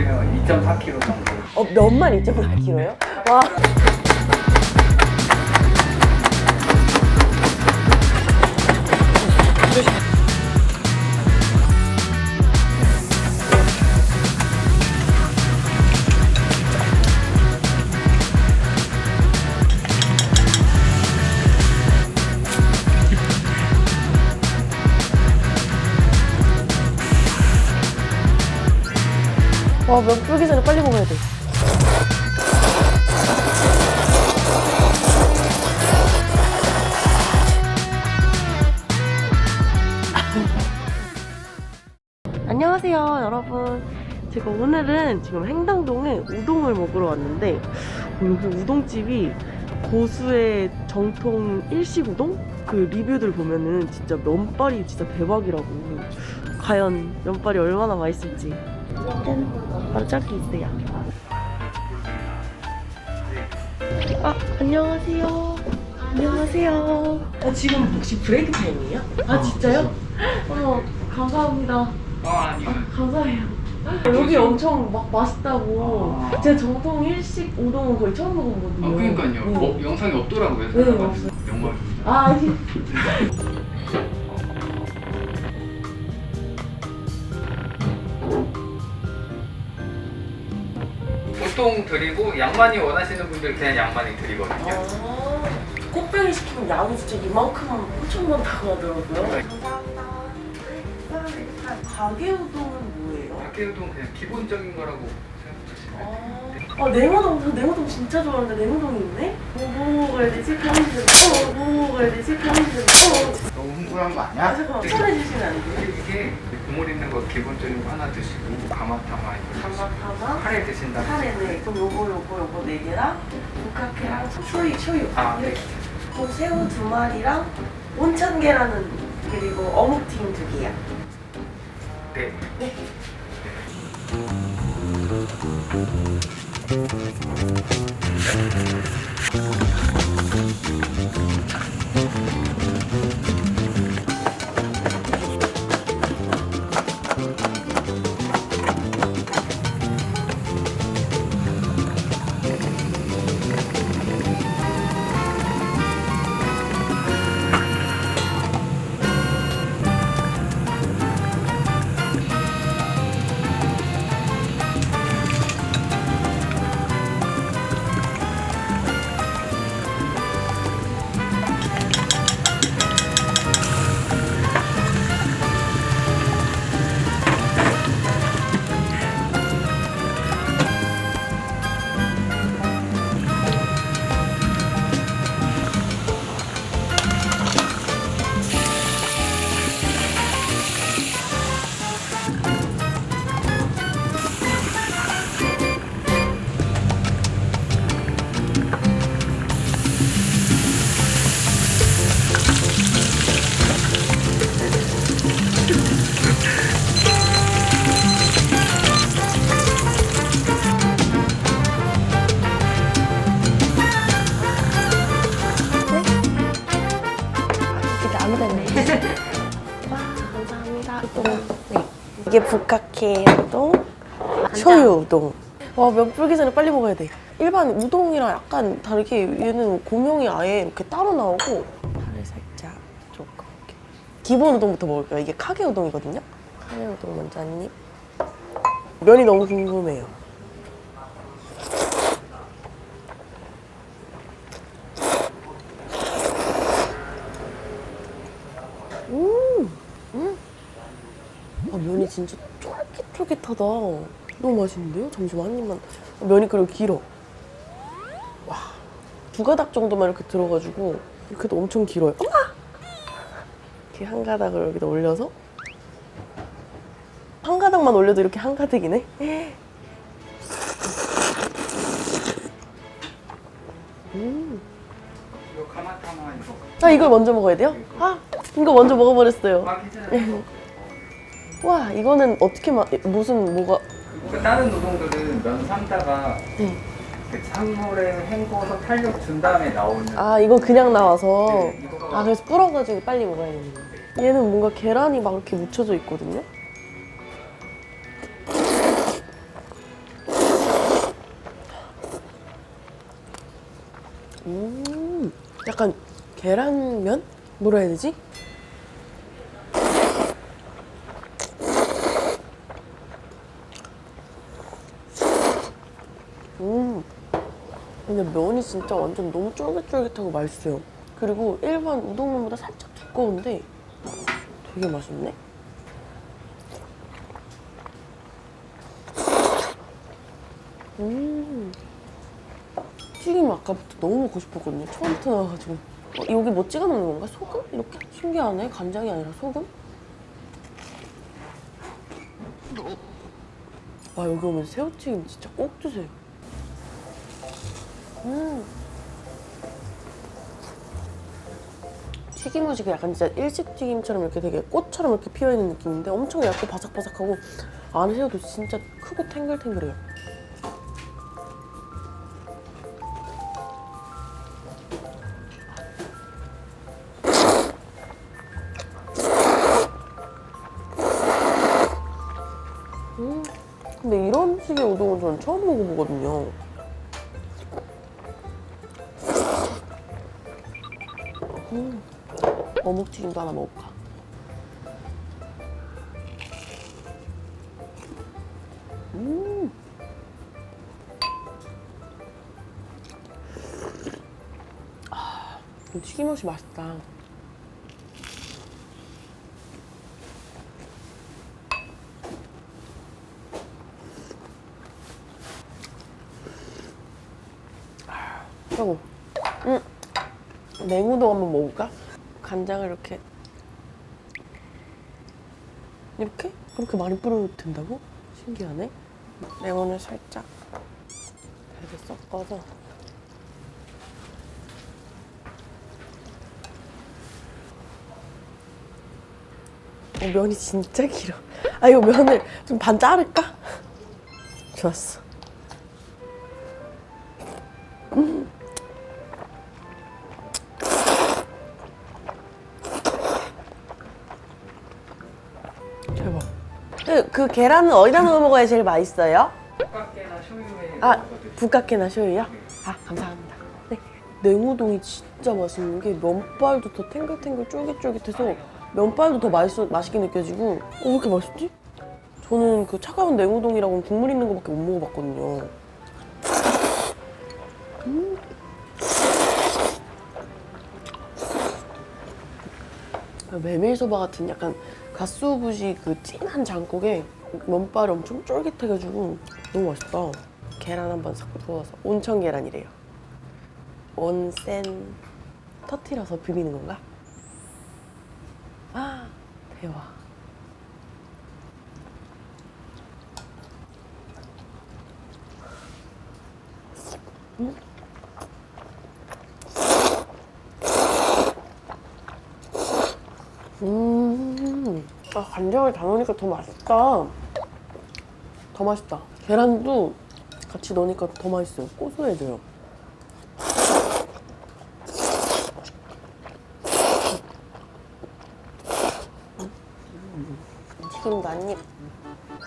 올리면 2.4kg 정도. 어, 면만 2.4kg요? 와. 와, 면 불기 전에 빨리 먹어야 돼. 안녕하세요, 여러분. 제가 오늘은 지금 행당동에 우동을 먹으러 왔는데 여기 우동집이 고수의 정통 일식 우동? 그 리뷰들 보면은 진짜 면발이 진짜 대박이라고. 과연 면발이 얼마나 맛있을지. 짠! 바로 짝이 있어요. 아, 안녕하세요. 안녕하세요. 아, 지금 혹시 브레이크 타임이에요? 아, 진짜요? 어머, 감사합니다. 아, 아니요. 아, 감사해요. 여기 엄청 막 맛있다고. 아. 제가 정통 일식 우동은 거의 처음 먹어보거든요. 아, 그러니까요. 네. 어, 영상이 없더라고요. 네, 찾아가지고. 영광입니다. 아, 보통 드리고 양만이 원하시는 분들 그냥 양만이 드리거든요. 아, 꽃병이 시키면 양이 진짜 이만큼 엄청 많다고 하더라고요. 네. 감사합니다. 가게 우동은 뭐예요? 박계우동 그냥 기본적인 거라고 생각하시면 돼요. 아, 냉우동, 저 냉우동 진짜 좋아하는데 냉우동이 있네? 뭐, 뭐 먹어야 되지? 편의점, 어, 뭐 먹어야 되지? 어. 너무 흥분한 거 아, 아니야? 추천해주시면 안 돼요? 이게 국물 있는 거 기본적인 거 하나 드시고 가마타마 이거 담마타마, 카레 드신다. 카레 네. 그럼 요거, 요거, 요거 네 개랑, 북카케랑 초유, 초유. 아, 네. 또 새우 두 마리랑 온천 계란은 그리고 어묵튀김 두 개야. 네. 이 이게 북카케 우동, 쇼유 우동. 와, 면 불기 전에 빨리 먹어야 돼. 일반 우동이랑 약간 다르게 얘는 고명이 아예 이렇게 따로 나오고 파를 살짝 조금 이렇게. 기본 우동부터 먹을게요. 이게 카게 우동이거든요. 카게 우동 먼저 한 입. 면이 너무 궁금해요. 진짜 쫄깃쫄깃하다. 너무 맛있는데요? 잠시만 한 입만. 아, 면이 그리고 길어. 와, 두 가닥 정도만 이렇게 들어가지고 이렇게도 엄청 길어요. 엄마! 이렇게 한 가닥을 여기다 올려서 한 가닥만 올려도 이렇게 한 가득이네. 이거 이거. 아, 이걸 먼저 먹어야 돼요? 아, 이거 먼저 먹어버렸어요. 아. 와 이거는 어떻게 마, 무슨 뭐가 다른 노동들은 면삼다가 네. 그 찬물에 헹궈서 탄력 준 다음에 나오는 아 이거 그냥 나와서 네, 이거가 아 그래서 불어가지고 빨리 먹어야겠네요 얘는 뭔가 계란이 막 이렇게 묻혀져 있거든요 음 약간 계란면? 뭐라 해야 되지? 근데 면이 진짜 완전 너무 쫄깃쫄깃하고 맛있어요. 그리고 일반 우동면보다 살짝 두꺼운데 되게 맛있네. 음. 튀김 아까부터 너무 먹고 싶었거든요. 처음부터 나와가지고. 어, 여기 뭐 찍어 놓는 건가? 소금? 이렇게? 신기하네. 간장이 아니라 소금? 아, 여기 오면 새우튀김 진짜 꼭 주세요. 음. 튀김옷이 약간 진짜 일식 튀김처럼 이렇게 되게 꽃처럼 이렇게 피어있는 느낌인데 엄청 얇고 바삭바삭하고 안에 새우도 진짜 크고 탱글탱글해요. 음, 근데 이런 식의 우동은 저는 처음 먹어보거든요. 어묵튀김도 하나 먹을까? 음. 아, 이 튀김옷이 맛있다. 그리고 음, 냉우동 한번 먹을까? 간장을 이렇게 이렇게? 그렇게 많이 뿌려도 된다고? 신기하네 레몬을 살짝 이렇게 섞어서 어, 면이 진짜 길어 아 이거 면을 좀 반 자를까? 좋았어 그, 그 계란은 어디다 넣어 먹어야 제일 맛있어요? 깎게나 쇼유에 아. 북각계나 쇼유요? 네. 아, 감사합니다. 네. 냉우동이 진짜 맛있는 게 면발도 더 탱글탱글 쫄깃쫄깃해서 면발도 더 맛있어, 맛있게 느껴지고 어, 왜 이렇게 맛있지? 저는 그 차가운 냉우동이라고는 국물 있는 거밖에 못 먹어봤거든요. 음. 메밀소바 같은 약간 가스오부시 그 진한 장국에 면발이 엄청 쫄깃해가지고 너무 맛있다. 계란 한번 싹 부어서 온천 계란이래요. 온센 터트려서 비비는 건가? 아 대박. 음, 아, 간장을 다 넣으니까 더 맛있다. 더 맛있다. 계란도 같이 넣으니까 더 맛있어요. 고소해져요. 튀김도 한 입.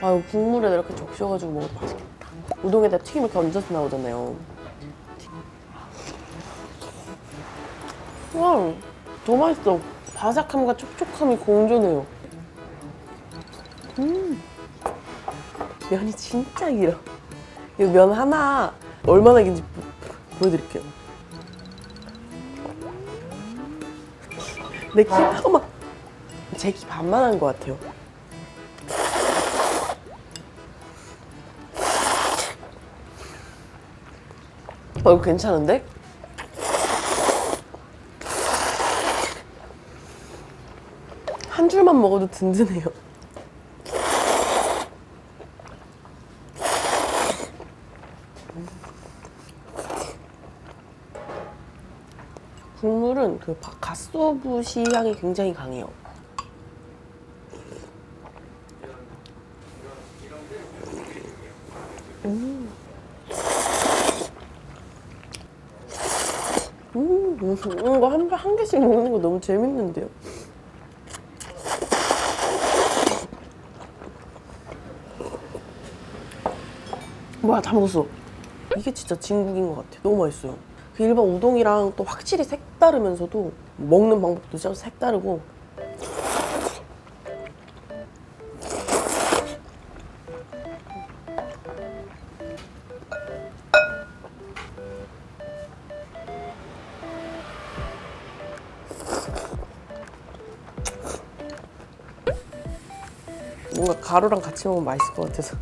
아유, 국물에 이렇게 적셔가지고 먹어도 맛있겠다. 우동에다 튀김 이렇게 얹어서 나오잖아요. 와, 더 맛있어. 바삭함과 촉촉함이 공존해요. 음, 면이 진짜 길어. 이 면 하나 얼마나 긴지 보, 보여드릴게요. 내 키, 어머, 제 키 반만한 것 같아요. 어, 이거 괜찮은데? 한 줄만 먹어도 든든해요. 국물은 그 바- 갓소부시 향이 굉장히 강해요. 음, 음, 이거 한, 한 개씩 먹는 거 너무 재밌는데요. 뭐야, 다 먹었어. 이게 진짜 진국인 것 같아. 너무 맛있어요. 그 일반 우동이랑 또 확실히 색 다르면서도 먹는 방법도 진짜 색다르고 뭔가 가루랑 같이 먹으면 맛있을 것 같아서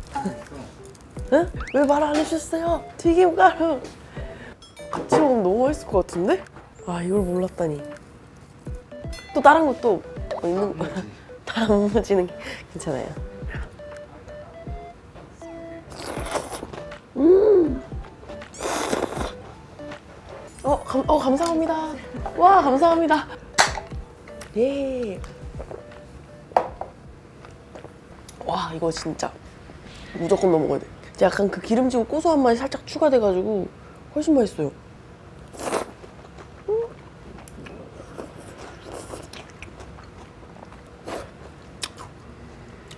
응? 왜 말 안 해주셨어요? 튀김 가루 같이 먹으면 너무 맛있을 것 같은데? 아 이걸 몰랐다니 또 다른 것도 뭐 있는 거 다안 무지는 게 괜찮아요 음. 어, 감, 어 감사합니다 와 감사합니다 예. 와 이거 진짜 무조건 넣어 먹어야 돼. 약간 그 기름지고 고소한 맛이 살짝 추가돼가지고 훨씬 맛있어요.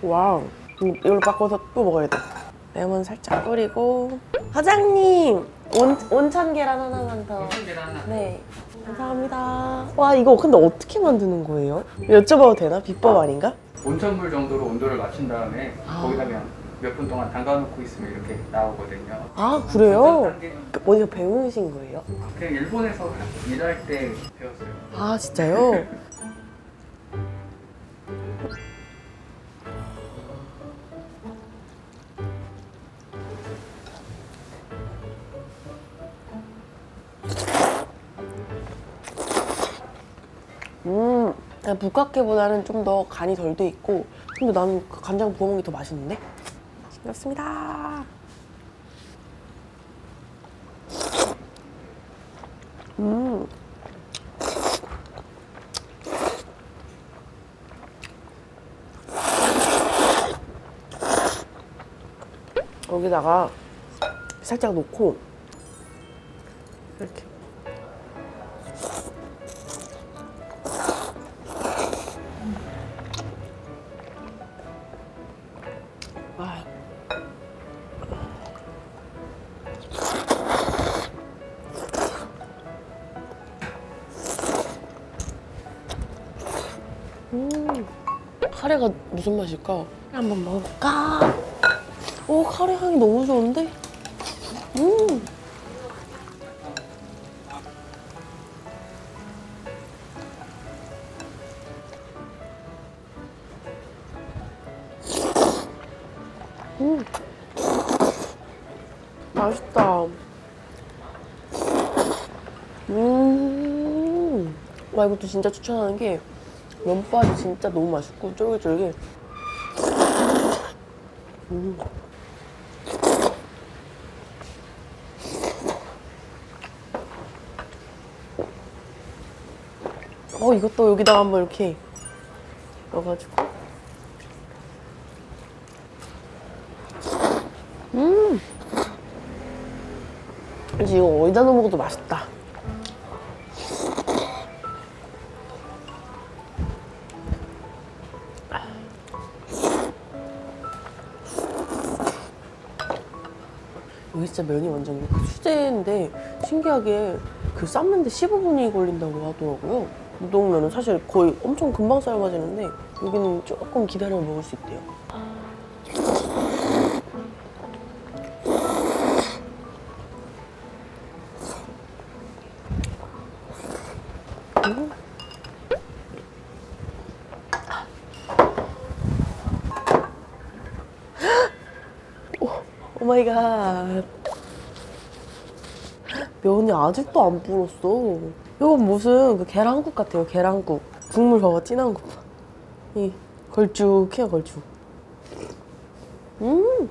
와우. 음, 이걸로 바꿔서 또 먹어야 돼. 레몬 살짝 뿌리고. 사장님 온 온천 계란 하나만 더. 계란 하나. 네. 감사합니다. 와 이거 근데 어떻게 만드는 거예요? 여쭤봐도 되나? 비법 아닌가? 온천물 정도로 온도를 맞춘 다음에 아. 거기다 그냥 몇 분 동안 담가놓고 있으면 이렇게 나오거든요. 아 그래요? 단계- 어디서 배우신 거예요? 그냥 일본에서 일할 때 배웠어요. 아 진짜요? 북각게보다는 좀 더 간이 덜 돼 있고 근데 나는 그 간장 부어 먹는 게 더 맛있는데? 반갑습니다. 음. 여기다가 살짝 놓고 이렇게 카레가 무슨 맛일까? 한번 먹을까? 오, 카레 향이 너무 좋은데? 음. 음. 맛있다. 음. 와, 이것도 진짜 추천하는 게 면발이 진짜 너무 맛있고 쫄깃쫄깃. 음. 어, 이것도 여기다가 한번 이렇게 넣어가지고. 음. 이제 이거 어디다 넣어 먹어도 맛있다. 진짜 면이 완전 수제인데 신기하게 그 삶는데 15분이 걸린다고 하더라고요. 우동면은 사실 거의 엄청 금방 삶아지는데 여기는 조금 기다려 먹을 수 있대요. 아직도 안 불었어. 이건 무슨 그 계란국 같아요, 계란국. 국물 봐봐, 진한 거 봐. 이 걸쭉해요, 걸쭉. 음!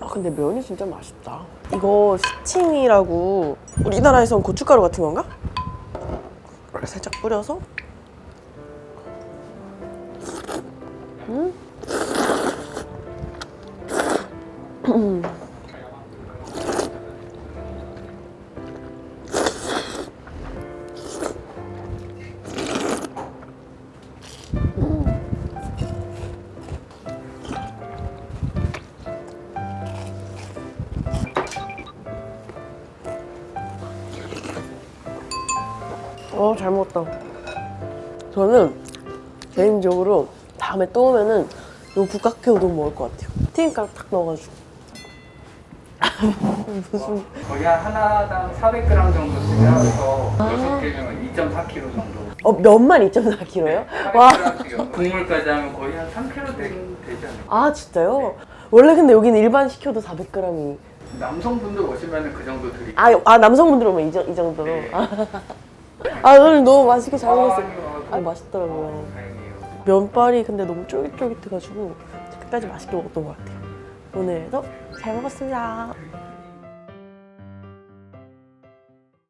아, 근데 면이 진짜 맛있다. 이거 시침이라고 우리나라에선 고춧가루 같은 건가? 살짝 뿌려서 어, 잘 먹었다. 저는 개인적으로 다음에 또 오면은 요 북각회 우동 먹을 것 같아요. 튀김가루 탁 넣어가지고. 무슨 거의 한 하나당 400g 정도 쓰면서 6개면 2.4kg 정도. 어 면만 2.4kg요? 와. 400g 국물까지 하면 거의 한 3kg 되, 되지 않을까? 아 진짜요? 원래 근데 여기는 일반 시켜도 400g이. 남성분들 오시면 그 정도 드리고. 아, 아 남성분들 오면 이, 정- 이 정도로. 네. 아, 아 오늘 너무 맛있게 잘 먹었어요. 아 맛있더라고요. 어, 다행이에요. 면발이 근데 너무 쫄깃쫄깃해가지고 끝까지 맛있게 먹었던 것 같아요. 오늘도 잘 먹었습니다.